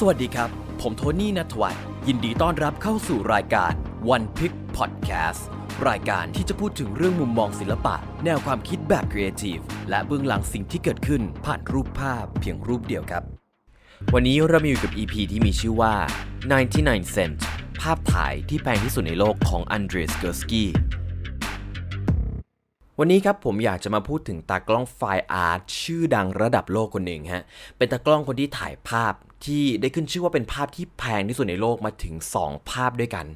สวัสดีครับ ผมโทนี่นัทวัฒน์ยินดีต้อนรับเข้าสู่รายการ One Pick Podcast รายการที่จะพูดถึงเรื่องมุมมองศิลปะ แนวความคิดแบบครีเอทีฟและเบื้องหลังสิ่งที่เกิดขึ้นผ่านรูปภาพเพียงรูปเดียวครับ วันนี้เรามีอยู่กับ EP ที่มีชื่อว่า 99 Cent ภาพถ่ายที่แพงที่สุดในโลกของอันเดรสเกอร์สกีวันนี้ครับผมอยากจะมาพูดถึงตากล้องไฟอาร์ตชื่อดังระดับโลกคนหนึ่งฮะ เป็นตากล้องคนที่ถ่ายภาพ ที่ได้ขึ้นชื่อว่าเป็นภาพที่แพงที่สุดในโลกมาถึง 2 ภาพด้วยกัน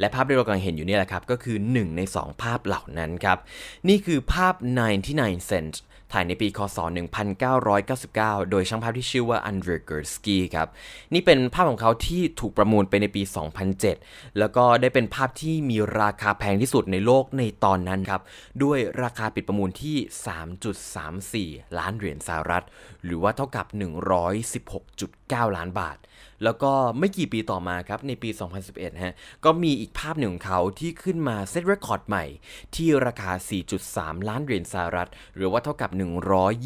และภาพที่เรากำลังเห็นอยู่นี่แหละครับ ก็คือ 1 ใน 2 ภาพเหล่านั้นครับ นี่คือภาพ 99 cent ถ่ายในปีคศ 1999 โดยช่างภาพที่ชื่อว่าอันเดรเกอร์สกีครับ นี่เป็นภาพของเขาที่ถูกประมูลไปในปี 2007 แล้วก็ได้เป็นภาพที่มีราคาแพงที่สุดในโลกในตอนนั้นครับ ด้วยราคาปิดประมูลที่ 3.34 ล้านเหรียญสหรัฐ หรือว่าเท่ากับ 116.9 ล้านบาท แล้วก็ไม่กี่ปีต่อมาครับในปี 2011 ฮะ ก็มีอีกภาพหนึ่งของเขาที่ขึ้นมาเซตเรคคอร์ดใหม่ ที่ราคา 4.3 ล้านเหรียญสหรัฐ หรือว่าเท่ากับ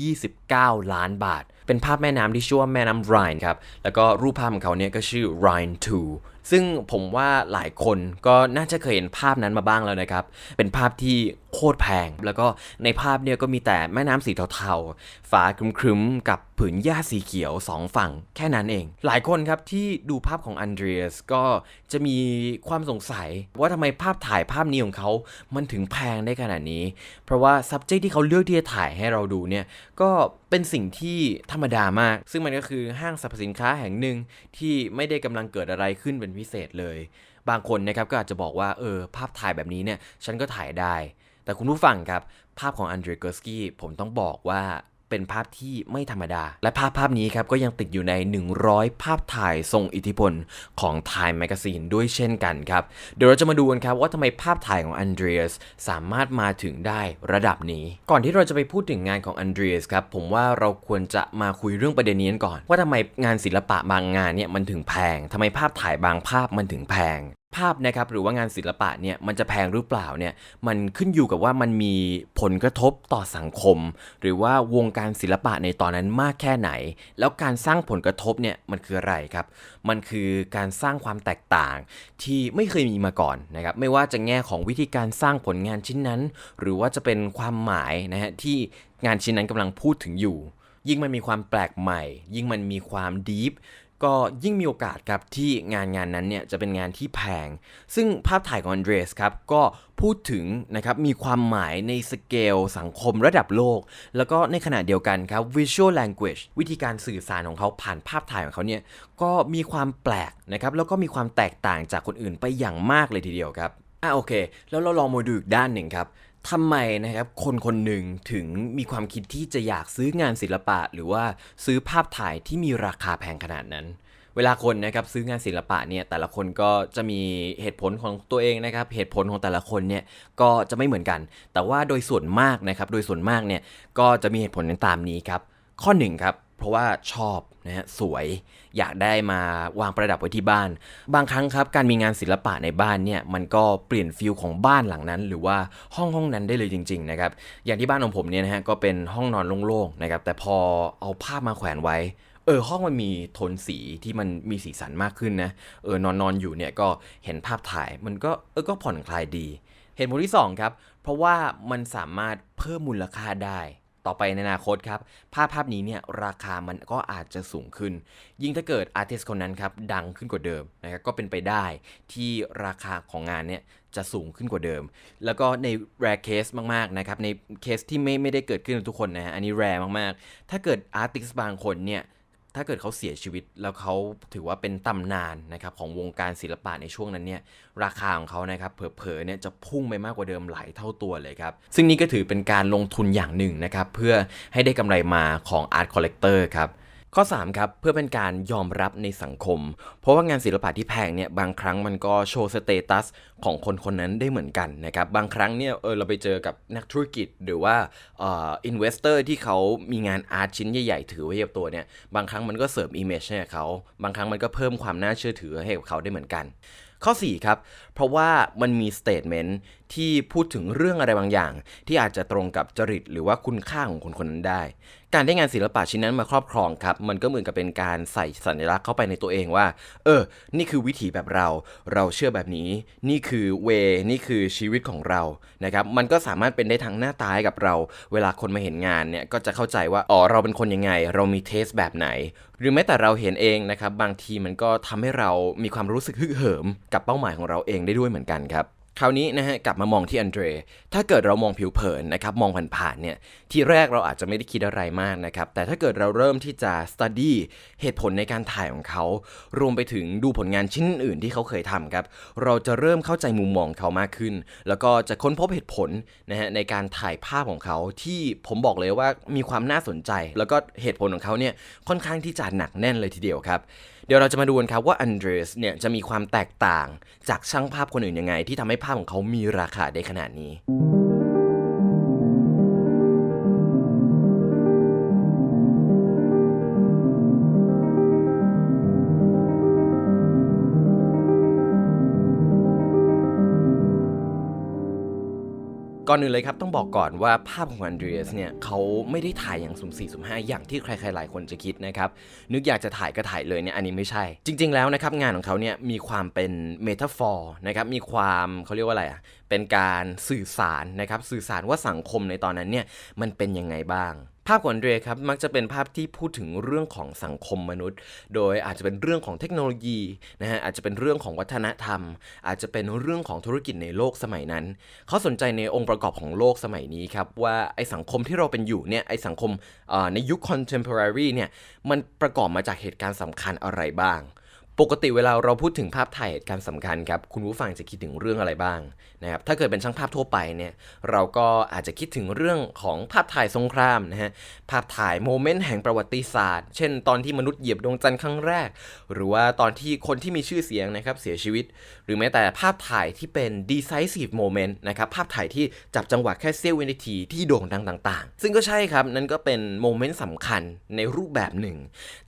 129 ล้านบาท เป็นภาพแม่น้ำที่ชื่อว่าแม่น้ำไรน์ครับ แล้วก็รูปภาพของเขาเนี่ยก็ชื่อ Rhine 2 ซึ่งผมว่าหลายคนก็น่าจะเคยเห็นภาพนั้นมาบ้างแล้วนะครับ เป็นภาพที่โคตรแพง แล้วก็ในภาพเนี่ยก็มีแต่แม่น้ำสีเทาๆ ฟ้าครึ้มๆ กับผืนหญ้าสีเขียวสองฝั่งแค่นั้นเอง หลายคนครับที่ดูภาพของอันเดรียสก็จะมีความสงสัยว่าทำไมภาพถ่ายภาพนี้ของเขา มันถึงแพงได้ขนาดนี้ เพราะว่า subject ที่เขาเลือกที่จะถ่ายให้เราดูเนี่ยก็เป็นสิ่งที่ธรรมดามาก ซึ่งมันก็คือห้างสรรพสินค้าแห่งหนึ่งที่ไม่ได้กำลังเกิดอะไรขึ้นเป็นพิเศษเลย บางคนนะครับก็อาจจะบอกว่าเออภาพถ่ายแบบนี้เนี่ยฉันก็ถ่ายได้ แต่คุณผู้ฟังครับภาพของอันเดรเกอร์สกี้ผมต้องบอกว่า เป็นภาพที่ไม่ธรรมดา และภาพภาพนี้ครับก็ยังติดอยู่ใน 100 ภาพถ่ายทรงอิทธิพลของ Time Magazine ด้วยเช่นกันครับ เดี๋ยวเราจะมาดูกันครับว่าทำไมภาพถ่ายของอันเดรียสสามารถมาถึงได้ระดับนี้ ก่อนที่เราจะไปพูดถึงงานของอันเดรียสครับผมว่าเราควรจะมาคุยเรื่องประเด็นนี้กันก่อน ว่าทำไมงานศิลปะบางงานเนี่ยมันถึงแพงทำไมภาพถ่ายบางภาพมันถึงแพง ภาพนะครับหรือว่างานศิลปะเนี่ยมันจะแพงหรือเปล่าเนี่ยมันขึ้นอยู่กับว่ามันมีผลกระทบต่อสังคม หรือว่าวงการศิลปะในตอนนั้นมากแค่ไหน แล้วการสร้างผลกระทบเนี่ยมันคืออะไรครับมันคือการสร้างความแตกต่างที่ไม่เคยมีมาก่อนนะครับไม่ว่าจะแง่ของวิธีการสร้างผลงานชิ้นนั้น หรือว่าจะเป็นความหมายนะฮะที่งานชิ้นนั้นกำลังพูดถึงอยู่ยิ่งมันมีความแปลกใหม่ ยิ่งมันมีความดีฟ ก็ยิ่งมีโอกาสครับที่งานงานนั้นเนี่ยจะเป็นงานที่แพง ซึ่งภาพถ่ายของอันเดรสครับก็พูดถึงนะครับมีความหมายในสเกลสังคมระดับโลก แล้วก็ในขณะเดียวกันครับ visual language วิธีการสื่อสารของเขาผ่านภาพถ่ายของเขาเนี่ยก็มีความแปลกนะครับแล้วก็มีความแตกต่างจากคนอื่นไปอย่างมากเลยทีเดียวครับอะโอเค แล้วเราลองมาดูอีกด้านหนึ่งครับ ทำไมนะครับคนคนหนึ่งถึงมีความคิดที่จะอยากซื้องานศิลปะ หรือว่าซื้อภาพถ่ายที่มีราคาแพงขนาดนั้น เวลาคนนะครับซื้องานศิลปะเนี่ยแต่ละคนก็จะมีเหตุผลของตัวเองนะครับเหตุผลของแต่ละคนเนี่ยก็จะไม่เหมือนกัน แต่ว่าโดยส่วนมากนะครับโดยส่วนมากเนี่ยก็จะมีเหตุผลตามนี้ครับข้อหนึ่งครับ เพราะว่าชอบนะฮะสวยอยากได้มาวางประดับไว้ที่บ้าน บางครั้งครับการมีงานศิลปะในบ้านเนี่ยมันก็เปลี่ยนฟิลของบ้านหลังนั้น หรือว่าห้องห้องนั้นได้เลยจริงๆนะครับอย่างที่บ้านของผมเนี่ยนะฮะก็เป็นห้องนอนโล่งๆนะครับแต่พอเอาภาพมาแขวนไว้เออห้องมันมีโทนสีที่มันมีสีสันมากขึ้นนะเออนอนนอนอยู่เนี่ยก็เห็นภาพถ่ายมันก็เออก็ผ่อนคลายดี เหตุผลที่2ครับเพราะว่ามันสามารถเพิ่มมูลค่าได้ ต่อไปในอนาคตครับ ภาพภาพนี้เนี่ยราคามันก็อาจจะสูงขึ้น ยิ่งถ้าเกิดอาร์ติสคนนั้นครับดังขึ้นกว่าเดิมนะครับก็เป็นไปได้ที่ราคาของงานเนี่ยจะสูงขึ้นกว่าเดิม แล้วก็ใน rare case มากๆนะครับในเคสที่ไม่ไม่ได้เกิดขึ้นกับทุกคนนะฮะอันนี้ rare มากๆ ถ้าเกิดอาร์ติสบางคนเนี่ย ถ้าเกิดเขาเสียชีวิตแล้วเขาถือว่าเป็นตำนานนะครับของวงการศิลปะในช่วงนั้นเนี่ยราคาของเขานะครับเผลอๆเนี่ยจะพุ่งไปมากกว่าเดิมหลายเท่าตัวเลยครับ ซึ่งนี่ก็ถือเป็นการลงทุนอย่างหนึ่งนะครับเพื่อให้ได้กำไรมาของ Art Collector ครับ ข้อ 3 ครับ เพื่อเป็นการยอมรับในสังคม เพราะว่างานศิลปะที่แพงเนี่ยบางครั้งมันก็โชว์สเตตัสของคนคนนั้นได้เหมือนกันนะครับบางครั้งเนี่ยเออเราไปเจอกับนักธุรกิจหรือว่าเอ่ออินเวสเตอร์ที่เขามีงานอาร์ตชิ้นใหญ่ๆ ถือไว้กับตัวเนี่ยบางครั้งมันก็เสริมอิมเมจให้เขาบางครั้งมันก็เพิ่มความน่าเชื่อถือให้กับเขาได้เหมือนกัน ข้อ 4 ครับเพราะว่ามันมีสเต t เมนต์ที่พูดถึงเรื่องอะไรบางอย่าง ที่อาจจะตรงกับจริตหรือว่าคุณค่าของคนคนนั้นได้ การได้งานศิลปะชิ้นนั้นมาครอบครองครับ มันก็เหมือนกับเป็นการใส่สัญลักษณ์เข้าไปในตัวเองว่า เออ นี่คือวิถีแบบเรา เราเชื่อแบบนี้ นี่คือเว นี่คือชีวิตของเรา นะครับ มันก็สามารถเป็นได้ทั้งหน้าตาให้กับเรา เวลาคนมาเห็นงานเนี่ยก็จะเข้าใจว่า อ๋อ เราเป็นคนยังไง เรามีเทสแบบไหน หรือแม้แต่เราเห็นเองนะครับ บางทีมันก็ทำให้เรามีความรู้สึกฮึกเหิมกับเป้าหมายของเราเองได้ด้วยเหมือนกันครับคราวนี้นะฮะกลับมามองที่อันเดรถ้าเกิดเรามองผิวเผินนะครับมองผ่านๆเนี่ยที่แรกเราอาจจะไม่ได้คิดอะไรมากนะครับแต่ถ้าเกิดเราเริ่มที่จะ study เหตุผลในการถ่ายของเขา รวมไปถึงดูผลงานชิ้นอื่นที่เขาเคยทำครับเราจะเริ่มเข้าใจมุมมองเขามากขึ้น แล้วก็จะค้นพบเหตุผลนะฮะในการถ่ายภาพของเขาที่ผมบอกเลยว่ามีความน่าสนใจ แล้วก็เหตุผลของเขาเนี่ยค่อนข้างที่จะหนักแน่นเลยทีเดียวครับ เดี๋ยวเราจะมาดูกันครับว่าอันเดรสเนี่ยจะมีความแตกต่างจากช่างภาพคนอื่นยังไง ที่ทำให้ภาพของเขามีราคาได้ขนาดนี้ ก่อนอื่นเลยครับต้องบอกก่อนว่าภาพของอันเดรียสเนี่ยเขาไม่ได้ถ่ายอย่างสุ่มสี่สุ่มห้าอย่างที่ใครๆหลายคนจะคิดนะครับ นึกอยากจะถ่ายก็ถ่ายเลยเนี่ยอันนี้ไม่ใช่ จริง ๆ แล้วนะครับงานของเขาเนี่ยมีความเป็นเมตาฟอร์นะครับมีความเขาเรียกว่าอะไรอะเป็นการสื่อสารนะครับสื่อสารว่าสังคมในตอนนั้นเนี่ยมันเป็นยังไงบ้าง ภาพของเดรครับมักจะเป็นภาพที่พูดถึงเรื่องของสังคมมนุษย์ โดยอาจจะเป็นเรื่องของเทคโนโลยีนะฮะอาจจะเป็นเรื่องของวัฒนธรรม อาจจะเป็นเรื่องของธุรกิจในโลกสมัยนั้น เขาสนใจในองค์ประกอบของโลกสมัยนี้ครับว่าไอสังคมที่เราเป็นอยู่เนี่ยไอสังคมในยุค contemporary เนี่ยมันประกอบมาจากเหตุการณ์สำคัญอะไรบ้าง ปกติเวลาเราพูดถึงภาพถ่ายเหตุการณ์สำคัญครับคุณผู้ฟังจะคิดถึงเรื่องอะไรบ้างนะครับถ้าเกิดเป็นช่างภาพทั่วไปเนี่ยเราก็อาจจะคิดถึงเรื่องของภาพถ่ายสงครามนะฮะภาพถ่ายโมเมนต์แห่งประวัติศาสตร์ เช่น ตอนที่มนุษย์เหยียบดวงจันทร์ครั้งแรก หรือว่าตอนที่คนที่มีชื่อเสียงนะครับเสียชีวิต หรือแม้แต่ภาพถ่ายที่เป็น decisive moment นะครับภาพถ่ายที่จับจังหวะแค่เสี้ยววินาทีที่โด่งดังต่าง ๆ ซึ่งก็ใช่ครับนั่นก็เป็นโมเมนต์สำคัญในรูปแบบหนึ่ง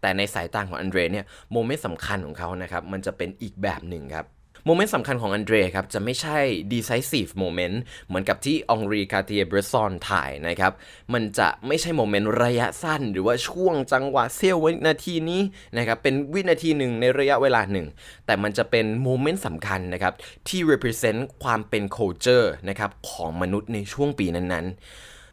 แต่ในสายตาของอันเดรเนี่ยโมเมนต์สำคัญของเขานะครับ มันจะเป็นอีกแบบหนึ่งครับโมเมนต์สำคัญของอันเดรครับ จะไม่ใช่ decisive moment เหมือนกับที่องรีคาเทียเบรซอนถ่ายนะครับ มันจะไม่ใช่โมเมนต์ระยะสั้น หรือว่าช่วงจังหวะเสี้ยววินาทีนี้นะครับ เป็นวินาทีหนึ่งในระยะเวลาหนึ่ง แต่มันจะเป็นโมเมนต์สำคัญนะครับ ที่ represent ความเป็น culture นะครับ ของมนุษย์ในช่วงปีนั้นๆ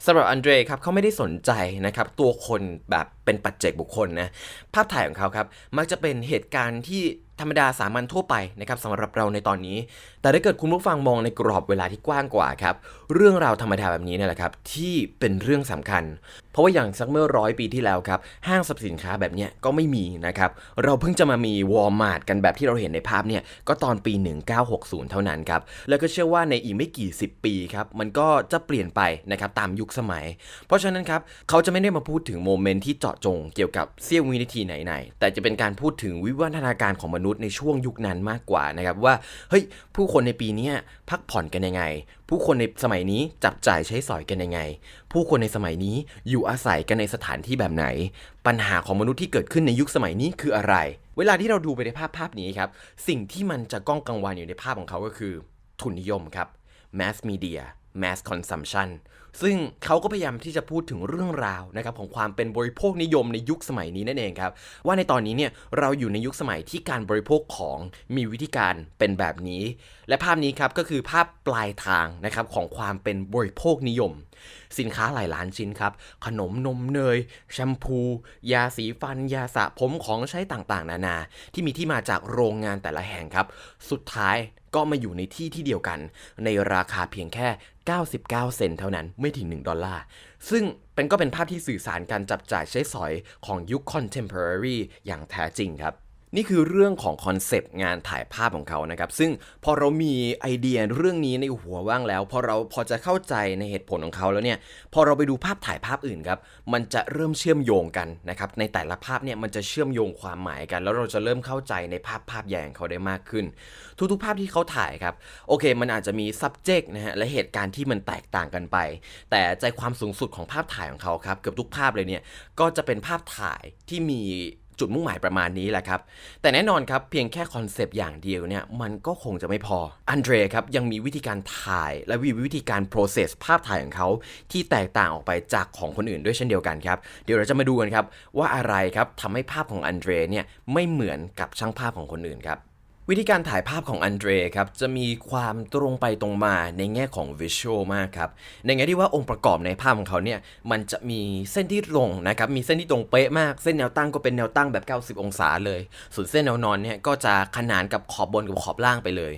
สำหรับอันเดรครับเขาไม่ได้สนใจนะครับตัวคนแบบเป็นปัจเจกบุคคลนะภาพถ่ายของเขาครับมักจะเป็นเหตุการณ์ที่ ธรรมดาสามัญทั่วไปนะครับสำหรับเราในตอนนี้ แต่ถ้าเกิดคุณผู้ฟังมองในกรอบเวลาที่กว้างกว่าครับเรื่องราวธรรมดาแบบนี้นี่แหละครับที่เป็นเรื่องสำคัญ เพราะว่าอย่างสักเมื่อร้อยปีที่แล้วครับห้างสรรพสินค้าแบบนี้ก็ไม่มีนะครับเราเพิ่งจะมามีวอลมาร์ทกันแบบที่เราเห็นในภาพเนี่ยก็ตอนปี 1960 เท่านั้นครับแล้วก็เชื่อว่าในอีกไม่กี่สิบปีครับมันก็จะเปลี่ยนไปนะครับตามยุคสมัย เพราะฉะนั้นครับเขาจะไม่ได้มาพูดถึงโมเมนต์ที่เจาะจงเกี่ยวกับเสี้ยววินาทีไหนๆแต่จะเป็นการพูดถึงวิวัฒนาการของมนุษย์ในช่วงยุคนั้นมากกว่านะครับว่าเฮ้ยผู้คนในปีนี้พักผ่อนกันยังไง ผู้คนในสมัยนี้จับจ่ายใช้สอยกันยังไง ผู้คนในสมัยนี้อยู่อาศัยกันในสถานที่แบบไหน ปัญหาของมนุษย์ที่เกิดขึ้นในยุคสมัยนี้คืออะไร เวลาที่เราดูไปในภาพภาพนี้ครับสิ่งที่มันจะก้องกังวานอยู่ในภาพของเขาก็คือ ทุนนิยมครับ mass media mass consumption ซึ่งเขาก็พยายามที่จะพูดถึงเรื่องราวนะครับของความเป็นบริโภคนิยมในยุคสมัยนี้นั่นเองครับ ว่าในตอนนี้เนี่ยเราอยู่ในยุคสมัยที่การบริโภคของมีวิธีการเป็นแบบนี้ และภาพนี้ครับก็คือภาพปลายทางนะครับของความเป็นบริโภคนิยม สินค้าหลายล้านชิ้นครับขนมนมเนยแชมพู ยาสีฟัน ยาสระผมของใช้ต่างๆ นานา ที่มีที่มาจากโรงงานแต่ละแห่งครับ สุดท้ายก็มาอยู่ในที่ที่เดียวกัน ในราคาเพียงแค่ 99 เซนเท่านั้นไม่ถึง 1 ดอลลาร์ ซึ่งเป็นก็เป็นภาพที่สื่อสารการจับจ่ายใช้สอยของยุค contemporary อย่างแท้จริงครับ นี่คือเรื่องของคอนเซปต์งานถ่ายภาพของเขานะครับ ซึ่งพอเรามีไอเดียเรื่องนี้ในหัวว่างแล้ว พอเราพอจะเข้าใจในเหตุผลของเขาแล้วเนี่ย พอเราไปดูภาพถ่ายภาพอื่นครับ มันจะเริ่มเชื่อมโยงกันนะครับ ในแต่ละภาพเนี่ยมันจะเชื่อมโยงความหมายกัน แล้วเราจะเริ่มเข้าใจในภาพภาพใหญ่ของเขาได้มากขึ้น ทุกๆ ภาพที่เขาถ่ายครับ โอเค มันอาจจะมี subject นะฮะ และเหตุการณ์ที่มันแตกต่างกันไป แต่ใจความสูงสุดของภาพถ่ายของเขาครับ เกือบทุกภาพเลยเนี่ย ก็จะเป็นภาพถ่ายที่มี จุดมุ่งหมายประมาณนี้แหละครับ แต่แน่นอนครับเพียงแค่คอนเซปต์อย่างเดียวเนี่ยมันก็คงจะไม่พอ อันเดรครับยังมีวิธีการถ่ายและมีวิธีการ process ภาพถ่ายของเขาที่แตกต่างออกไปจากของคนอื่นด้วยเช่นเดียวกันครับ เดี๋ยวเราจะมาดูกันครับว่าอะไรครับทำให้ภาพของอันเดรเนี่ยไม่เหมือนกับช่างภาพของคนอื่นครับ วิธีการถ่ายภาพของอันเดรครับจะมีความตรงไปตรงมาในแง่ของวิชวลมากครับในแง่ที่ว่าองค์ประกอบในภาพของเขาเนี่ยมันจะมีเส้นที่ตรงนะครับมีเส้นที่ตรงเป๊ะมากเส้นแนวตั้งก็เป็นแนวตั้งแบบ 90 องศาเลย ส่วนเส้นแนวนอนเนี่ยก็จะขนานกับขอบบนกับขอบล่างไปเลย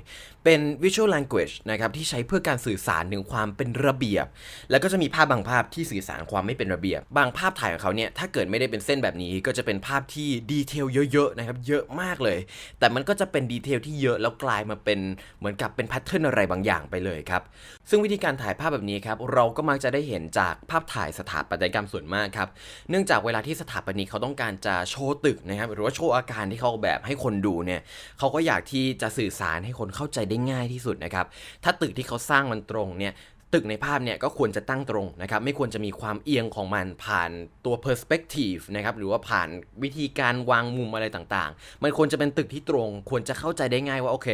เป็น visual language นะครับที่ใช้เพื่อการสื่อสารถึงความเป็นระเบียบ แล้วก็จะมีภาพบางภาพที่สื่อสารความไม่เป็นระเบียบ บางภาพถ่ายของเขาเนี่ยถ้าเกิดไม่ได้เป็นเส้นแบบนี้ ก็จะเป็นภาพที่ดีเทลเยอะๆนะครับเยอะมากเลย แต่มันก็จะเป็นดีเทลที่เยอะแล้วกลายมาเป็นเหมือนกับเป็นแพทเทิร์นอะไรบางอย่างไปเลยครับซึ่งวิธีการถ่ายภาพแบบนี้ครับเราก็มักจะได้เห็นจากภาพถ่ายสถาปัตยกรรมส่วนมากครับเนื่องจากเวลาที่สถาปนิกเขาต้องการจะโชว์ตึกนะครับหรือว่าโชว์อาการที่เขาออกแบบให้คนดูเนี่ยเขาก็อยากที่จะสื่อสารให้คนเข้าใจได้ง่ายที่สุดนะครับ ถ้าตึกที่เขาสร้างมันตรงเนี่ย ตึกในภาพเนี่ยก็ควรจะตั้งตรงนะครับไม่ควรจะมีความเอียงของมันผ่านตัว perspective นะครับหรือว่าผ่านวิธีการวางมุมอะไรต่างๆ มันควรจะเป็นตึกที่ตรง ควรจะเข้าใจได้ง่ายว่าโอเค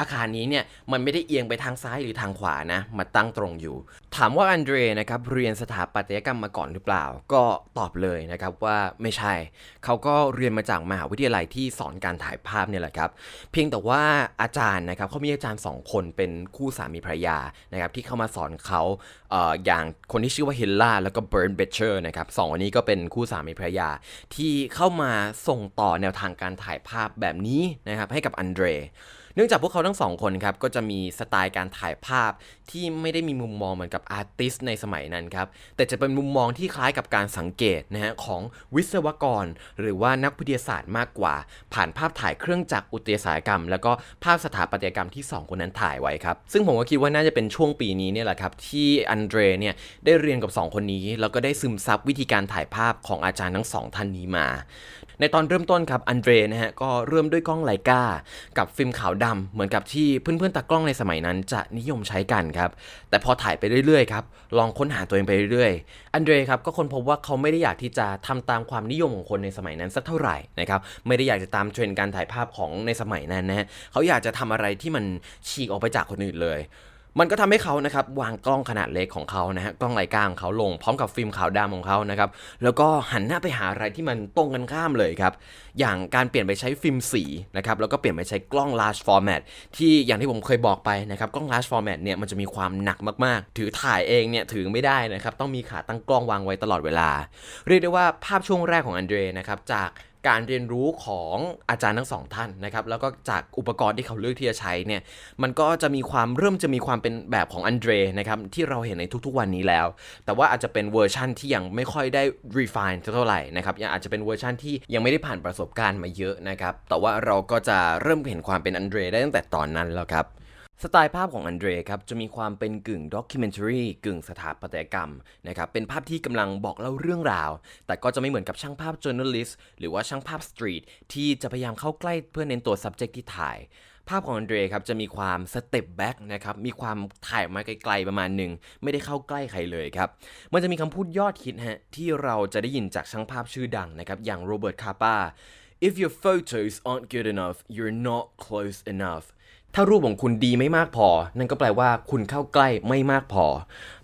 อาคารนี้เนี่ยมันไม่ได้เอียงไปทางซ้ายหรือทางขวานะมาตั้งตรงอยู่ ถามว่าอันเดรนะครับเรียนสถาปัตยกรรมมาก่อนหรือเปล่า ก็ตอบเลยนะครับว่าไม่ใช่ เขาก็เรียนมาจากมหาวิทยาลัยที่สอนการถ่ายภาพเนี่ยแหละครับเพียงแต่ว่าอาจารย์นะครับเขามีอาจารย์ 2 คนเป็นคู่สามีภรรยานะครับที่เข้ามาสอนเขาเอออย่างคนที่ชื่อว่าฮิลล่าแล้วก็เบิร์นเบเชอร์นะครับสองคนนี้ก็เป็นคู่สามีภรรยา ที่เข้ามาส่งต่อแนวทางการถ่ายภาพแบบนี้นะครับให้กับอันเดร เนื่องจากพวกเขาทั้งสองคนครับก็จะมีสไตล์การถ่ายภาพที่ไม่ได้มีมุมมองเหมือนกับอาร์ติสในสมัยนั้นครับแต่จะเป็นมุมมองที่คล้ายกับการสังเกตนะฮะของวิศวกร หรือว่านักวิทยาศาสตร์มากกว่า ผ่านภาพถ่ายเครื่องจักรอุตสาหกรรม แล้วก็ภาพสถาปัตยกรรมที่ 2 คนนั้นถ่ายไว้ครับซึ่งผมก็คิดว่าน่าจะเป็นช่วงปีนี้เนี่ยแหละครับที่อันเดรเนี่ยได้เรียนกับ 2 คนนี้ แล้วก็ได้ซึมซับวิธีการถ่ายภาพของอาจารย์ทั้งสองท่านนี้มา ในตอนเริ่มต้นครับอันเดรนะฮะก็เริ่มด้วยกล้องไลกากับฟิล์มขาวดำเหมือนกับที่เพื่อนๆตากล้องในสมัยนั้นจะนิยมใช้กันครับ แต่พอถ่ายไปเรื่อยๆครับ ลองค้นหาตัวเองไปเรื่อยๆ อันเดรครับก็ค้นพบว่าเขาไม่ได้อยากที่จะทำตามความนิยมของคนในสมัยนั้นสักเท่าไหร่นะครับ ไม่ได้อยากจะตามเทรนด์การถ่ายภาพของในสมัยนั้นนะฮะเขาอยากจะทำอะไรที่มันฉีกออกไปจากคนอื่นเลย มันก็ทำให้เขานะครับวางกล้องขนาดเล็กของเขานะฮะกล้องไลกาของเขาลงพร้อมกับฟิล์มขาวดำของเขานะครับแล้วก็หันหน้าไปหาอะไรที่มันตรงกันข้ามเลยครับอย่างการเปลี่ยนไปใช้ฟิล์มสีนะครับแล้วก็เปลี่ยนไปใช้กล้อง large format ที่อย่างที่ผมเคยบอกไปนะครับกล้อง large format เนี่ยมันจะมีความหนักมากๆ ถือถ่ายเองเนี่ยถือไม่ได้นะครับต้องมีขาตั้งกล้องวางไว้ตลอดเวลา เรียกได้ว่าภาพช่วงแรกของอันเดรนะครับจาก การเรียนรู้ของอาจารย์ทั้งสองท่านนะครับแล้วก็จากอุปกรณ์ที่เขาเลือกที่จะใช้เนี่ยมันก็จะมีความเริ่มจะมีความเป็นแบบของอันเดรนะครับที่เราเห็นในทุกๆวันนี้แล้ว แต่ว่าอาจจะเป็นเวอร์ชั่นที่ยังไม่ค่อยได้ refine เท่าไหร่นะครับยังอาจจะเป็นเวอร์ชั่นที่ยังไม่ได้ผ่านประสบการณ์มาเยอะนะครับแต่ว่าเราก็จะเริ่มเห็นความเป็นอันเดรได้ตั้งแต่ตอนนั้นแล้วครับ สไตล์ภาพของอันเดรครับจะมีความเป็นกึ่งด็อกิเมนทรีกึ่งสถาปัตยกรรมนะครับเป็นภาพที่กำลังบอกเล่าเรื่องราว แต่ก็จะไม่เหมือนกับช่างภาพ journalist หรือว่าช่างภาพสตรีทที่จะพยายามเข้าใกล้เพื่อเน้นตัว subject ที่ถ่าย ภาพของอันเดรครับจะมีความสเต็ปแบ็กนะครับมีความถ่ายมาไกลๆประมาณหนึ่งไม่ได้เข้าใกล้ใครเลยครับมันจะมีคำพูดยอดฮิตฮะที่เราจะได้ยินจากช่างภาพชื่อดังนะครับอย่างโรเบิร์ตคาปา if your photos aren't good enough you're not close enough ถ้ารูปของคุณดีไม่มากพอ นั่นก็แปลว่าคุณเข้าใกล้ไม่มากพอ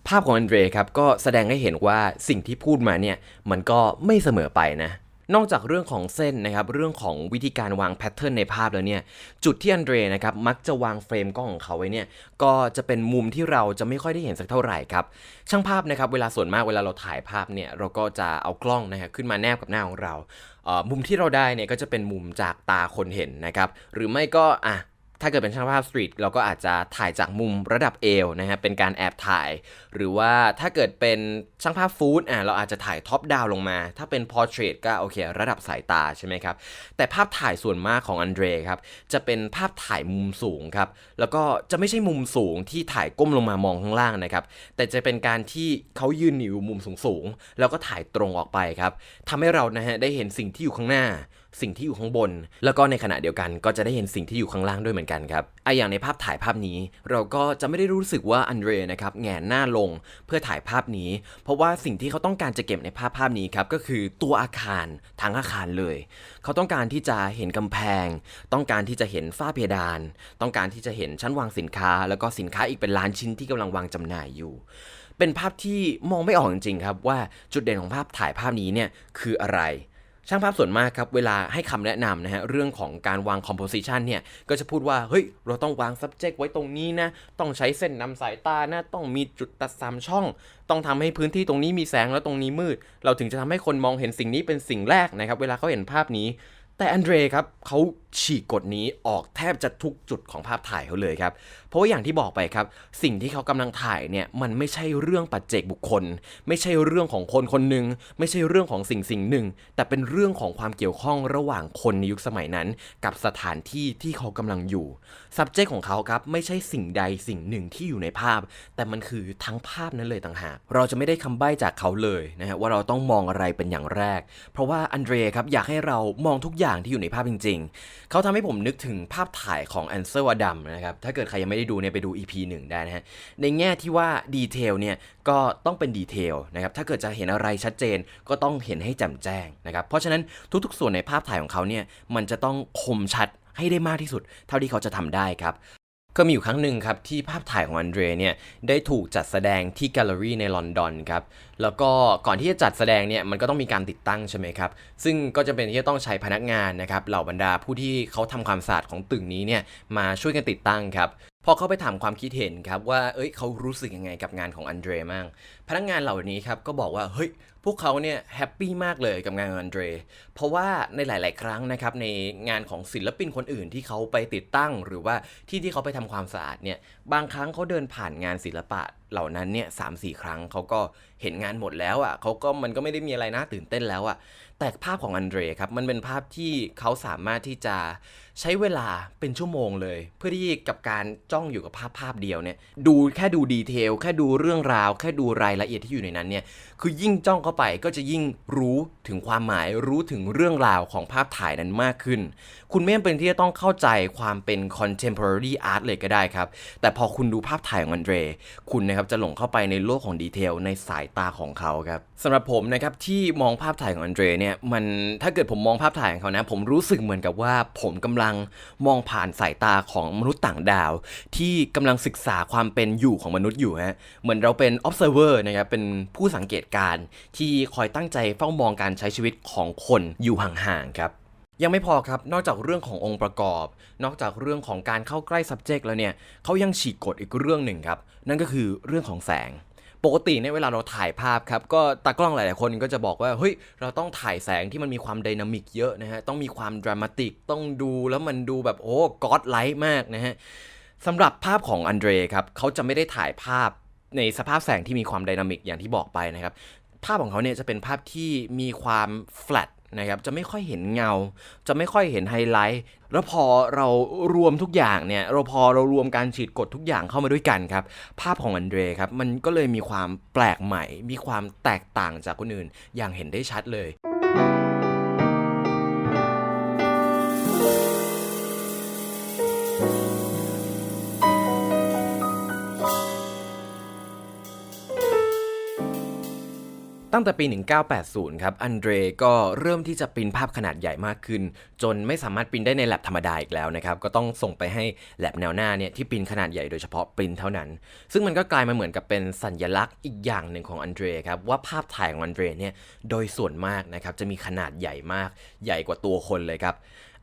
ภาพของอันเดรครับก็แสดงให้เห็นว่าสิ่งที่พูดมาเนี่ยมันก็ไม่เสมอไปนะนอกจากเรื่องของเส้นนะครับเรื่องของวิธีการวางแพทเทิร์นในภาพแล้วเนี่ยจุดที่อันเดรนะครับมักจะวางเฟรมกล้องของเขาไว้เนี่ยก็จะเป็นมุมที่เราจะไม่ค่อยได้เห็นสักเท่าไหร่ครับช่างภาพนะครับเวลาส่วนมากเวลาเราถ่ายภาพเนี่ยเราก็จะเอากล้องนะครับขึ้นมาแนบกับหน้าของเราเอ่อมุมที่เราได้เนี่ยก็จะเป็นมุมจากตาคนเห็นนะครับหรือไม่ก็อะ ถ้าเกิดเป็นช่างภาพสตรีทเราก็อาจจะถ่ายจากมุมระดับเอวนะฮะเป็นการแอบถ่าย หรือว่าถ้าเกิดเป็นช่างภาพฟู้ดอะเราอาจจะถ่ายท็อปดาวลงมา ถ้าเป็นพอร์เทรตก็โอเค ระดับสายตาใช่ไหมครับ แต่ภาพถ่ายส่วนมากของอันเดรครับจะเป็นภาพถ่ายมุมสูงครับแล้วก็จะไม่ใช่มุมสูงที่ถ่ายก้มลงมามองข้างล่างนะครับแต่จะเป็นการที่เขายืนอยู่มุมสูงๆแล้วก็ถ่ายตรงออกไปครับทำให้เรานะฮะได้เห็นสิ่งที่อยู่ข้างหน้า สิ่งที่อยู่ข้างบน แล้วก็ในขณะเดียวกันก็จะได้เห็นสิ่งที่อยู่ข้างล่างด้วยเหมือนกันครับไออย่างในภาพถ่ายภาพนี้ เราก็จะไม่ได้รู้สึกว่าอันเดรนะครับแงนหน้าลงเพื่อถ่ายภาพนี้ เพราะว่าสิ่งที่เขาต้องการจะเก็บในภาพภาพนี้ครับก็คือตัวอาคารทั้งอาคารเลย เขาต้องการที่จะเห็นกำแพง ต้องการที่จะเห็นฝ้าเพดาน ต้องการที่จะเห็นชั้นวางสินค้า แล้วก็สินค้าอีกเป็นล้านชิ้นที่กำลังวางจำหน่ายอยู่เป็นภาพที่มองไม่ออกจริงๆครับว่าจุดเด่นของภาพถ่ายภาพนี้เนี่ยคืออะไร ช่างภาพส่วนมากครับ เวลาให้คำแนะนำนะฮะเรื่องของการวาง composition เนี่ย ก็จะพูดว่า เฮ้ย เราต้องวาง subject ไว้ตรงนี้นะ ต้องใช้เส้นนำสายตานะ ต้องมีจุดตัดสามช่อง ต้องทำให้พื้นที่ตรงนี้มีแสงแล้วตรงนี้มืด เราถึงจะทำให้คนมองเห็นสิ่งนี้เป็นสิ่งแรกนะครับ เวลาเขาเห็นภาพนี้ แต่อันเดรครับเขา ฉีกกฎนี้ออกแทบจะทุกจุดของภาพถ่ายเขาเลยครับ เพราะว่าอย่างที่บอกไปครับ สิ่งที่เขากำลังถ่ายเนี่ยมันไม่ใช่เรื่องปัจเจกบุคคล ไม่ใช่เรื่องของคนคนหนึ่งไม่ใช่เรื่องของสิ่งสิ่งหนึ่ง แต่เป็นเรื่องของความเกี่ยวข้องระหว่างคนในยุคสมัยนั้น กับสถานที่ที่เขากำลังอยู่ subject ของเขาครับไม่ใช่สิ่งใดสิ่งหนึ่งที่อยู่ในภาพ แต่มันคือทั้งภาพนั้นเลยต่างหากเราจะไม่ได้คำใบ้จากเขาเลยนะฮะว่าเราต้องมองอะไรเป็นอย่างแรก เพราะว่าอันเดรครับอยากให้เรามองทุกอย่างที่อยู่ในภาพจริง ๆ เขาทำให้ผมนึกถึงภาพถ่ายของแอนเซอร์วดัมนะครับ ถ้าเกิดใครยังไม่ได้ดูเนี่ยไปดู EP 1 ได้นะฮะ ในแง่ที่ว่าดีเทลเนี่ยก็ต้องเป็นดีเทลนะครับ ถ้าเกิดจะเห็นอะไรชัดเจนก็ต้องเห็นให้แจ่มแจ้งนะครับ เพราะฉะนั้นทุกๆ ส่วนในภาพถ่ายของเขาเนี่ยมันจะต้องคมชัดให้ได้มากที่สุด เท่าที่เขาจะทำได้ครับ ก็มีอยู่ครั้งหนึ่งครับที่ภาพถ่ายของอันเดรเนี่ยได้ถูกจัดแสดงที่แกลเลอรี่ในลอนดอนครับแล้วก็ก่อนที่จะจัดแสดงเนี่ยมันก็ต้องมีการติดตั้งใช่ไหมครับซึ่งก็จะเป็นที่จะต้องใช้พนักงานนะครับเหล่าบรรดาผู้ที่เขาทำความสะอาดของตึกนี้เนี่ยมาช่วยกันติดตั้งครับ พอเขาไปถามความคิดเห็นครับว่า เอ้ยเขารู้สึกยังไงกับงานของอันเดรมั่งพนักงานเหล่านี้ครับก็บอกว่า เฮ้ย พวกเขาเนี่ยแฮปปี้มากเลยกับงานของอันเดร เพราะว่าในหลาย ๆ ครั้งนะครับในงานของศิลปินคนอื่นที่เขาไปติดตั้ง หรือว่าที่ที่เขาไปทำความสะอาดเนี่ย บางครั้งเขาเดินผ่านงานศิลปะเหล่านั้นเนี่ยสามสี่ครั้งเขาก็เห็นงานหมดแล้วอะ่ะเขาก็มันก็ไม่ได้มีอะไรน่าตื่นเต้นแล้วอะ่ะแต่ภาพของอันเดรครับมันเป็นภาพที่เขาสามารถที่จะใช้เวลาเป็นชั่วโมงเลย เพื่อที่กับการจ้องอยู่กับภาพภาพเดียวเนี่ยดูแค่ดูดีเทลแค่ดูเรื่องราว แค่ดูรายละเอียดที่อยู่ในนั้นเนี่ยคือยิ่งจ้องเข้าไปก็จะยิ่งรู้ถึงความหมายรู้ถึงเรื่องราวของภาพถ่ายนั้นมากขึ้น คุณไม่จำเป็นที่จะต้องเข้าใจความเป็น contemporary art เลยก็ได้ครับ แต่พอคุณดูภาพถ่ายของอันเดรคุณนะครับจะหลงเข้าไปในโลกของดีเทลในสายตาของเขาครับสำหรับผมนะครับที่มองภาพถ่ายของอันเดรเนี่ยมันถ้าเกิดผมมองภาพถ่ายของเขานะผมรู้สึกเหมือนกับว่าผมกำลังำลังมองผ่านสายตาของมนุษย์ต่างดาว ที่กำลังศึกษาความเป็นอยู่ของมนุษย์อยู่ฮะเหมือนเราเป็น observer นะครับเป็นผู้สังเกตการณ์ที่คอยตั้งใจเฝ้ามองการใช้ชีวิตของคนอยู่ห่างๆครับยังไม่พอครับ นอกจากเรื่องขององค์ประกอบ นอกจากเรื่องของการเข้าใกล้ subject แล้วเนี่ยเขายังฉีกกฎอีกเรื่องหนึ่งครับ นั่นก็คือเรื่องของแสง ปกติเนี่ยเวลาเราถ่ายภาพครับก็ตากล้องหลาย ๆ คนก็จะบอกว่าเฮ้ยเราต้องถ่ายแสงที่มันมีความดินามิกเยอะนะฮะต้องมีความดรามาติกต้องดูแล้วมันดูแบบโอ้ก็อดไลท์มากนะฮะสำหรับภาพของอันเดรครับเขาจะไม่ได้ถ่ายภาพในสภาพแสงที่มีความดินามิกอย่างที่บอกไปนะครับภาพของเขาเนี่ยจะเป็นภาพที่มีความ flat นะครับจะไม่ค่อยเห็นเงา จะไม่ค่อยเห็นไฮไลท์แล้วพอเรารวมทุกอย่างเนี่ยเราพอเรารวมการฉีดกดทุกอย่างเข้ามาด้วยกันครับ ภาพของอันเดรครับมันก็เลยมีความแปลกใหม่ มีความแตกต่างจากคนอื่น อย่างเห็นได้ชัดเลย ตั้งแต่ปี 1980 ครับ อันเดรก็เริ่มที่จะปริ้นภาพขนาดใหญ่มากขึ้น จนไม่สามารถปริ้นได้ในแลบธรรมดาอีกแล้วนะครับ ก็ต้องส่งไปให้แลบแนวหน้าเนี่ยที่ปริ้นขนาดใหญ่โดยเฉพาะปริ้นเท่านั้น ซึ่งมันก็กลายมาเหมือนกับเป็นสัญลักษณ์อีกอย่างหนึ่งของอันเดรครับว่าภาพถ่ายของอันเดรเนี่ยโดยส่วนมากนะครับจะมีขนาดใหญ่มากใหญ่กว่าตัวคนเลยครับ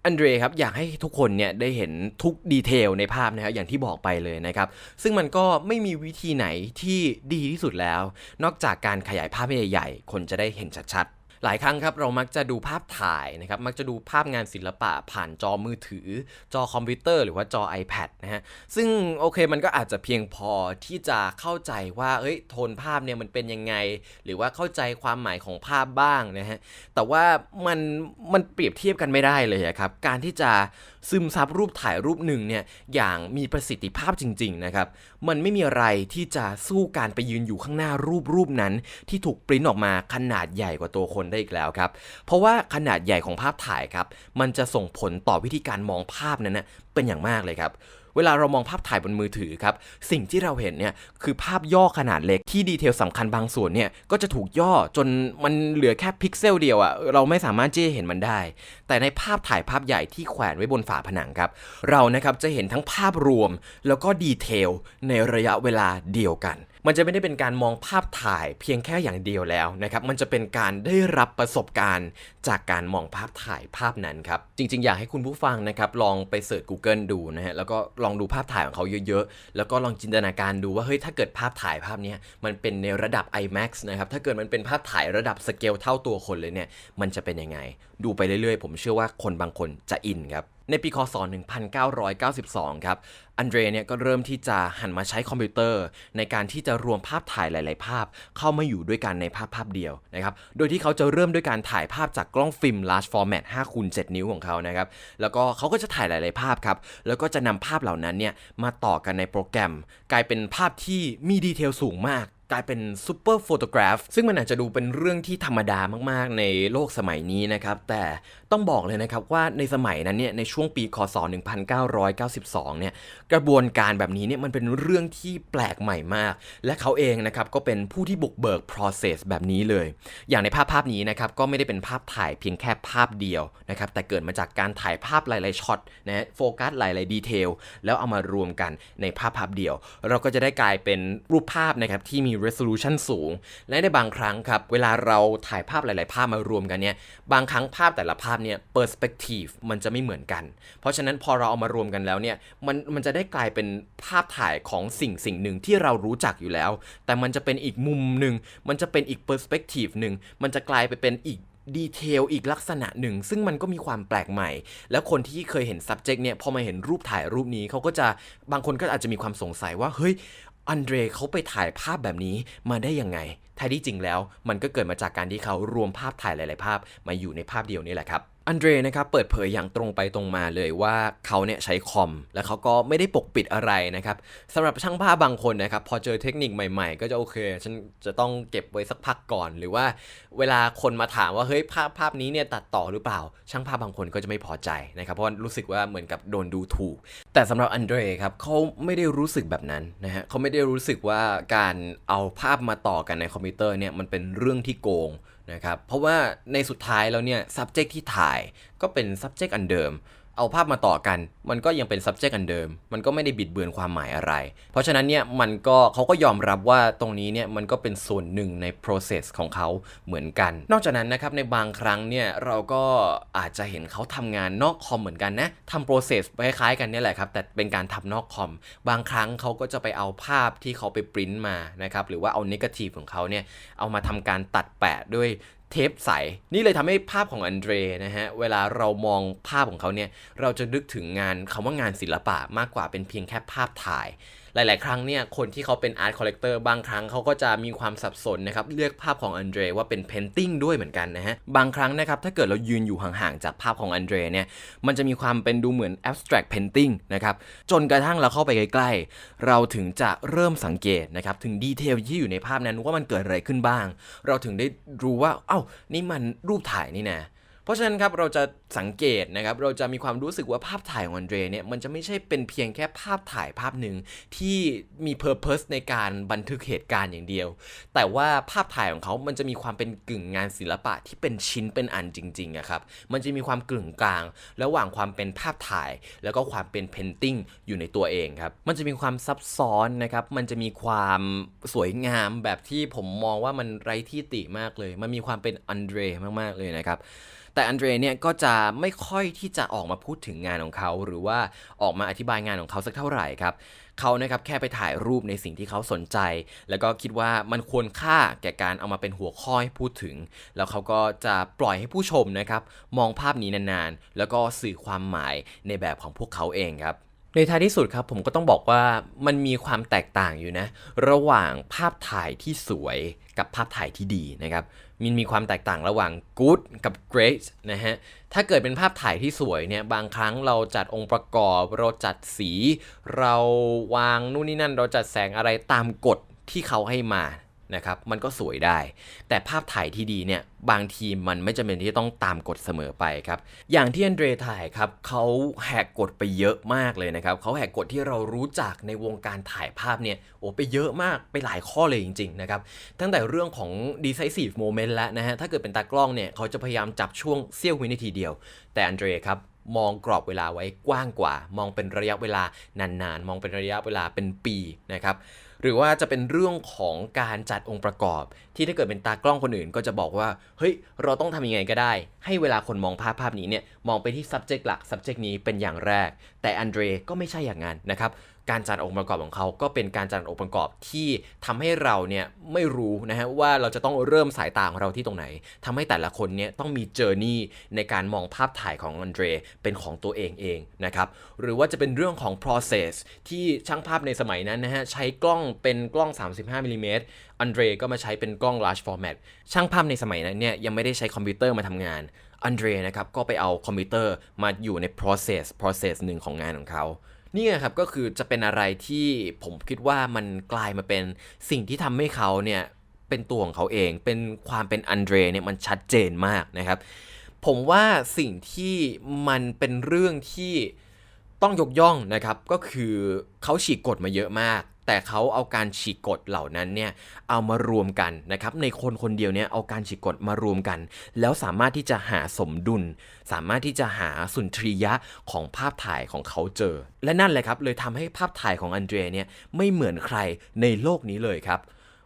อันเดรครับอยากให้ทุกคนเนี่ยได้เห็นทุกดีเทลในภาพนะครับอย่างที่บอกไปเลยนะครับ ซึ่งมันก็ไม่มีวิธีไหนที่ดีที่สุดแล้ว นอกจากการขยายภาพให้ใหญ่ๆ คนจะได้เห็นชัดๆ หลายครั้งครับเรามักจะดูภาพถ่ายนะครับมักจะดูภาพงานศิลปะผ่านจอมือถือ จอคอมพิวเตอร์หรือว่าจอ iPad นะฮะซึ่งโอเคมันก็อาจจะเพียงพอที่จะเข้าใจว่าเอ้ยโทนภาพเนี่ยมันเป็นยังไง หรือว่าเข้าใจความหมายของภาพบ้างนะฮะแต่ว่ามันมันเปรียบเทียบกันไม่ได้เลยครับการที่จะซึมซับรูปถ่ายรูปหนึ่งเนี่ยอย่างมีประสิทธิภาพจริง ๆ นะครับ มันไม่มีอะไรที่จะสู้การไปยืนอยู่ข้างหน้ารูปรูปนั้น ที่ถูกปริ้นออกมาขนาดใหญ่กว่าตัวคนได้อีกแล้วครับ เพราะว่าขนาดใหญ่ของภาพถ่ายครับ มันจะส่งผลต่อวิธีการมองภาพนั้นนะเป็นอย่างมากเลยครับเวลาเรามองภาพถ่ายบนมือถือครับ สิ่งที่เราเห็นเนี่ยคือภาพย่อขนาดเล็กที่ดีเทลสำคัญบางส่วนเนี่ยก็จะถูกย่อจนมันเหลือแค่พิกเซลเดียวอะ่ะเราไม่สามารถที่จะเห็นมันได้ แต่ในภาพถ่ายภาพใหญ่ที่แขวนไว้บนฝาผนังครับ เรานะครับจะเห็นทั้งภาพรวมแล้วก็ดีเทลในระยะเวลาเดียวกัน มันจะไม่ได้เป็นการมองภาพถ่ายเพียงแค่อย่างเดียวแล้วนะครับ มันจะเป็นการได้รับประสบการณ์จากการมองภาพถ่ายภาพนั้นครับ จริง ๆ อยากให้คุณผู้ฟังนะครับลองไปเสิร์ช Google ดูนะฮะ แล้วก็ลองดูภาพถ่ายของเขาเยอะๆ แล้วก็ลองจินตนาการดูว่าเฮ้ยถ้าเกิดภาพถ่ายภาพนี้มันเป็นในระดับ IMAX นะครับ ถ้าเกิดมันเป็นภาพถ่ายระดับสเกลเท่าตัวคนเลยเนี่ย มันจะเป็นยังไง ดูไปเรื่อยๆ ผมเชื่อว่าคนบางคนจะอินครับ ในปีคศ 1992 ครับ อันเดรเนี่ยก็เริ่มที่จะหันมาใช้คอมพิวเตอร์ ในการที่จะรวมภาพถ่ายหลาย ๆ ภาพ เข้ามาอยู่ด้วยกันในภาพภาพเดียวนะครับ โดยที่เขาจะเริ่มด้วยการถ่ายภาพจากกล้องฟิล์ม large format 5คูณ7นิ้วของเขานะครับ แล้วก็เขาก็จะถ่ายหลาย ๆ ภาพครับ แล้วก็จะนำภาพเหล่านั้นเนี่ยมาต่อกันในโปรแกรม กลายเป็นภาพที่มีดีเทลสูงมาก กลายเป็นซูเปอร์โฟโตกราฟซึ่งมันอาจจะดูเป็นเรื่องที่ธรรมดามาก ๆ ในโลกสมัยนี้นะครับ แต่ต้องบอกเลยนะครับว่าในสมัยนั้นเนี่ยในช่วงปีคศ 1992 เนี่ยกระบวนการแบบนี้เนี่ยมันเป็นเรื่องที่แปลกใหม่มาก และเขาเองนะครับก็เป็นผู้ที่บุกเบิก process แบบนี้เลย อย่างในภาพภาพนี้นะครับก็ไม่ได้เป็นภาพถ่ายเพียงแค่ภาพเดียวนะครับแต่เกิดมาจากการถ่ายภาพหลาย ๆช็อตนะฮะโฟกัสหลาย ๆ ดีเทลแล้วเอามารวมกันในภาพภาพเดียว เราก็จะได้กลายเป็นรูปภาพนะครับที่มี resolution สูง และในบางครั้งครับ เวลาเราถ่ายภาพหลาย ๆ ภาพมารวมกันเนี่ย บางครั้งภาพแต่ละภาพเนี่ย perspective มันจะไม่เหมือนกัน เพราะฉะนั้นพอเราเอามารวมกันแล้วเนี่ย มันมันจะได้กลายเป็นภาพถ่ายของสิ่งสิ่งหนึ่งที่เรารู้จักอยู่แล้ว แต่มันจะเป็นอีกมุมหนึ่ง มันจะเป็นอีก perspective หนึ่ง มันจะกลายไปเป็นอีกดีเทลอีกลักษณะหนึ่ง ซึ่งมันก็มีความแปลกใหม่ แล้วคนที่เคยเห็น subject เนี่ยพอมาเห็นรูปถ่ายรูปนี้เขาก็จะบางคนก็อาจจะมีความสงสัยว่า เฮ้ย อันเดรเขาไปถ่ายภาพแบบนี้มาได้ยังไงแท้ที่จริงแล้ว มันก็เกิดมาจากการที่เขารวมภาพถ่ายหลาย ๆ ภาพมาอยู่ในภาพเดียวนี่แหละครับ อันเดรนะครับเปิดเผยอย่างตรงไปตรงมาเลยว่าเขาเนี่ยใช้คอม และเขาก็ไม่ได้ปกปิดอะไรนะครับสำหรับช่างภาพบางคนนะครับพอเจอเทคนิคใหม่ ๆ ก็จะโอเค ฉันจะต้องเก็บไว้สักพักก่อน หรือว่าเวลาคนมาถามว่าเฮ้ยภาพภาพนี้เนี่ยตัดต่อหรือเปล่า ช่างภาพบางคนก็จะไม่พอใจนะครับเพราะรู้สึกว่าเหมือนกับโดนดูถูก แต่สำหรับอันเดรครับเขาไม่ได้รู้สึกแบบนั้นนะฮะเขาไม่ได้รู้สึกว่าการเอาภาพมาต่อกันในคอมพิวเตอร์เนี่ยมันเป็นเรื่องที่โกง นะครับเพราะว่าในสุดท้ายแล้วเนี่ย subject ที่ถ่ายก็เป็น subject อันเดิม เอาภาพมาต่อกัน มันก็ยังเป็น subject อันเดิม มันก็ไม่ได้บิดเบือนความหมายอะไร เพราะฉะนั้นเนี่ยมันก็เขาก็ยอมรับว่าตรงนี้เนี่ยมันก็เป็นส่วนหนึ่งใน process ของเขาเหมือนกัน นอกจากนั้นนะครับในบางครั้งเนี่ยเราก็อาจจะเห็นเขาทำงานนอกคอมเหมือนกันนะทำ process คล้ายๆกันเนี่ยแหละครับแต่เป็นการทำนอกคอม บางครั้งเขาก็จะไปเอาภาพที่เขาไปปริ้นมานะครับหรือว่าเอา negative ของเขาเนี่ยเอามาทำการตัดแปะด้วย เทปใส นี่เลยทำให้ภาพของอันเดรนะฮะ เวลาเรามองภาพของเขาเนี่ย เราจะนึกถึงงานคำว่างานศิลปะมากกว่าเป็นเพียงแค่ภาพถ่าย หลาย ๆ ครั้งเนี่ยคนที่เขาเป็นอาร์ตคอลเลกเตอร์บางครั้งเขาก็จะมีความสับสนนะครับเลือกภาพของอันเดรว่าเป็นเพนติ้งด้วยเหมือนกันนะฮะบางครั้งนะครับถ้าเกิดเรายืนอยู่ห่าง ๆ จากภาพของอันเดรเนี่ยมันจะมีความเป็นดูเหมือน abstract painting นะครับจนกระทั่งเราเข้าไปใกล้ ๆ เราถึงจะเริ่มสังเกตนะครับถึงดีเทลที่อยู่ในภาพนั้นว่ามันเกิดอะไรขึ้นบ้าง เราถึงได้รู้ว่าเอ้านี่มันรูปถ่ายนี่นะ ราะฉะนั้นครับเราจะสังเกตนะครับเราจะมีความรู้สึกว่าภาพถ่ายของอันเดรเนี่ยมันจะไม่ใช่เป็นเพียงแค่ภาพถ่ายภาพหนึ่งที่มีเพอร์เพสในการบันทึกเหตุการณ์อย่างเดียว แต่ว่าภาพถ่ายของเขามันจะมีความเป็นกึ่งงานศิลปะที่เป็นชิ้นเป็นอันจริงๆอะครับมันจะมีความกึ่งกลาง ระหว่างความเป็นภาพถ่าย แล้วก็ความเป็นเพนติ้งอยู่ในตัวเองครับมันจะมีความซับซ้อนนะครับมันจะมีความสวยงามแบบที่ผมมองว่ามันไร้ที่ติมากเลย มันมีความเป็นอันเดรมากๆเลยนะครับ แต่อันเดรเนี่ยก็จะไม่ค่อยที่จะออกมาพูดถึงงานของเขา หรือว่าออกมาอธิบายงานของเขาสักเท่าไหร่ครับเขานะครับแค่ไปถ่ายรูปในสิ่งที่เขาสนใจ แล้วก็คิดว่ามันควรค่าแก่การเอามาเป็นหัวข้อให้พูดถึง แล้วเขาก็จะปล่อยให้ผู้ชมนะครับมองภาพนี้นานๆ แล้วก็สื่อความหมายในแบบของพวกเขาเองครับ ในท้ายที่สุดครับผมก็ต้องบอกว่ามันมีความแตกต่างอยู่นะ ระหว่างภาพถ่ายที่สวยกับภาพถ่ายที่ดีนะครับมันมีความแตกต่างระหว่าง good กับ great นะฮะถ้าเกิดเป็นภาพถ่ายที่สวยเนี่ยบางครั้งเราจัดองค์ประกอบ เราจัดสี เราวางนู่นนี่นั่น เราจัดแสงอะไรตามกฎที่เขาให้มา นะครับมันก็สวยได้ แต่ภาพถ่ายที่ดีเนี่ยบางทีมันไม่จำเป็นที่จะต้องตามกฎเสมอไปครับอย่างที่อันเดรถ่ายครับเขาแหกกฎไปเยอะมากเลยนะครับเขาแหกกฎที่เรารู้จักในวงการถ่ายภาพเนี่ยโอ้ไปเยอะมากไปหลายข้อเลยจริงๆนะครับตั้งแต่เรื่องของ decisive moment แล้วนะฮะถ้าเกิดเป็นตากล้องเนี่ยเขาจะพยายามจับช่วงเสี้ยววินาทีเดียว แต่อันเดรครับมองกรอบเวลาไว้กว้างกว่า มองเป็นระยะเวลานานๆ มองเป็นระยะเวลาเป็นปีนะครับ หรือว่าจะเป็นเรื่องของการจัดองค์ประกอบ ที่ถ้าเกิดเป็นตากล้องคนอื่น ก็จะบอกว่าเฮ้ยเราต้องทำยังไงก็ได้ ให้เวลาคนมองภาพภาพนี้เนี่ยมองไปที่ subject หลัก subject นี้เป็นอย่างแรก แต่อันเดรก็ไม่ใช่อย่างนั้นนะครับ การจัดองค์ประกอบของเขาก็เป็นการจัดองค์ประกอบที่ทำให้เราเนี่ยไม่รู้นะฮะว่าเราจะต้องเริ่มสายตาของเราที่ตรงไหนทำให้แต่ละคนเนี่ยต้องมีเจอร์นี่ในการมองภาพถ่ายของอันเดรเป็นของตัวเองเองนะครับหรือว่าจะเป็นเรื่องของ process ที่ช่างภาพในสมัยนั้นนะฮะใช้กล้องเป็นกล้อง 35มิลลิเมตรอันเดรก็มาใช้เป็นกล้อง large format ช่างภาพในสมัยนั้นเนี่ยยังไม่ได้ใช้คอมพิวเตอร์มาทำงานอันเดรนะครับก็ไปเอาคอมพิวเตอร์มาอยู่ใน process process หนึ่งของงานของเขา นี่ไงครับก็คือจะเป็นอะไรที่ผมคิดว่ามันกลายมาเป็นสิ่งที่ทำให้เขาเนี่ยเป็นตัวของเขาเอง เป็นความเป็นอันเดรเนี่ยมันชัดเจนมากนะครับ ผมว่าสิ่งที่มันเป็นเรื่องที่ต้องยกย่องนะครับ ก็คือเขาฉีกกฎมาเยอะมาก แต่เขาเอาการฉีกกฎเหล่านั้นเนี่ยเอามารวมกันนะครับในคนคนเดียวเนี่ยเอาการฉีกกฎมารวมกัน แล้วสามารถที่จะหาสมดุล สามารถที่จะหาสุนทรียะของภาพถ่ายของเขาเจอ และนั่นแหละครับเลยทำให้ภาพถ่ายของอันเดรเนี่ยไม่เหมือนใครในโลกนี้เลยครับ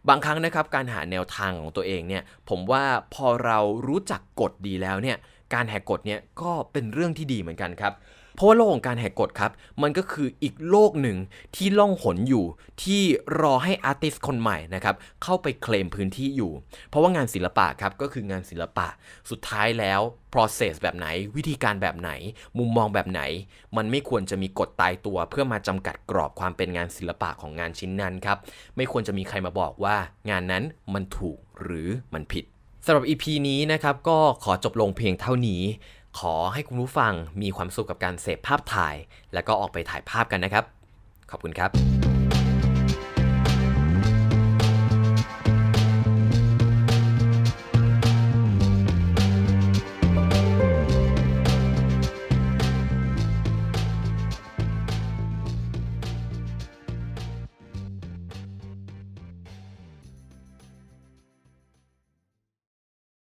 บางครั้งนะครับการหาแนวทางของตัวเองเนี่ยผมว่าพอเรารู้จักกฎดีแล้วเนี่ยการแหกกฎเนี่ยก็เป็นเรื่องที่ดีเหมือนกันครับ เพราะว่าโลกของการแหกกฎครับ มันก็คืออีกโลกหนึ่งที่ล่องหนอยู่ที่รอให้อาร์ติสคนใหม่นะครับเข้าไปเคลมพื้นที่อยู่ เพราะว่างานศิลปะครับก็คืองานศิลปะสุดท้ายแล้ว process แบบไหน วิธีการแบบไหน มุมมองแบบไหน มันไม่ควรจะมีกฎตายตัว เพื่อมาจำกัดกรอบความเป็นงานศิลปะของงานชิ้นนั้นครับไม่ควรจะมีใครมาบอกว่างานนั้นมันถูกหรือมันผิดสำหรับ EP นี้นะครับก็ขอจบลงเพียงเท่านี้ ขอให้คุณผู้ฟังมีความสุขกับการเสพภาพถ่าย แล้วก็ออกไปถ่ายภาพกันนะครับ ขอบคุณครับ